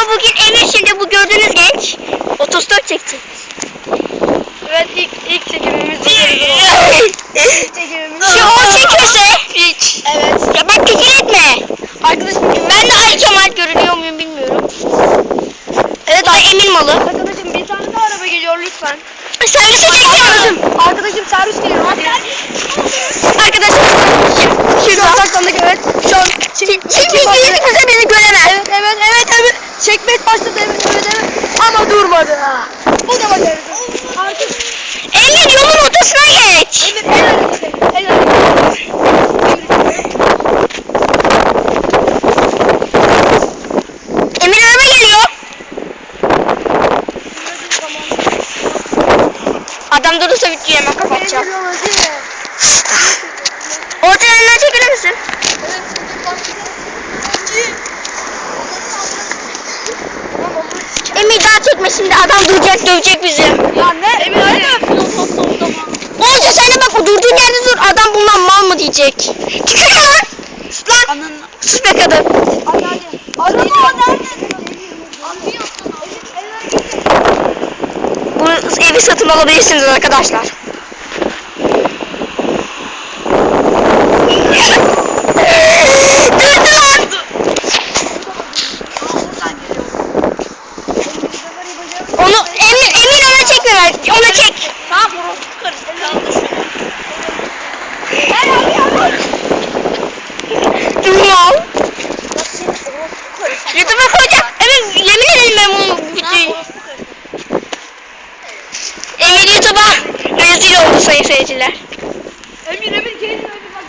Ama bugün Emir şimdi bu gördüğünüz genç otostop çekecek. Evet ilk, ilk çekimimiz bu. çekimimiz. Şu o çekiyorsa Hiç. Evet. Ya bak küfür etme. Arkadaşım ben de Ali Kemal görünüyor muyum bilmiyorum. Evet da Emin malı. Arkadaşım bir tane daha araba geliyor lütfen. Servise çekiyorum. Arkadaşım servis geliyor. Hadi. Arkadaşım şu, Şu an saklandık evet. Şu an Şimdi hiç kimse beni göremez. Evet evet evet evet. Çekmek başladı evet evet evet. Ama durmadı. Bu da başarısız. Artık Emir yolun ortasına el hareketi. El hareketi. Emir araba geliyor. Adam durursa videoyu hemen kapatacağım. Ortalarından çekilir misin? Emir daha çekme şimdi adam duracak dövecek bizi. Ya ne? Emir hadi yapıyorsun topla o zaman. Olca sen de bak adam bundan mal mı diyecek. Çıkar lan. Sus lan. Anın. Sus be kadın. Hadi hadi. Araba nerede? Bu evi satın alabilirsiniz arkadaşlar. Onu Emir Emir ona çekme ver. Ona çek. Tamam sayın seyirciler. Emir Emir kendine öyle bak.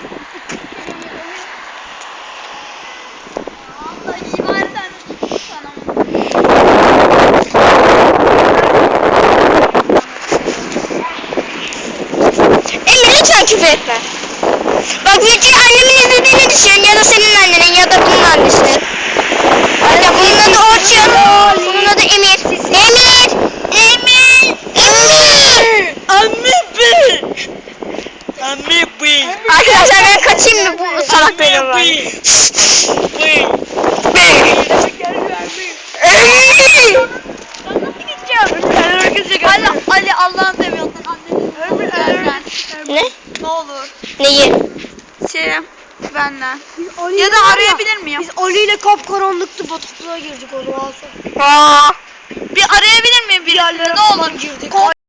Emir lütfen küfür etme. Bak videoyu annemin izlediğini düşün ya da senin annenin ya da bunun annesinin. Ya bunun adı Orçun. Bunun adı Emir. Emir. Emir. Emir. Anne be. Anne be. Arkadaşlar ben kaçayım mı bu salak benim var. Ali, Ali Allah'ını seviyorsan anneni Ne? Ne olur. Neyi? Şey benden. Ya da arayabilir miyim? Biz Ali ile kapkaranlıktı bataklığa girdik onu alsak. Bir arayabilir miyim bir yerlere? Ne olur. girdik. Ko-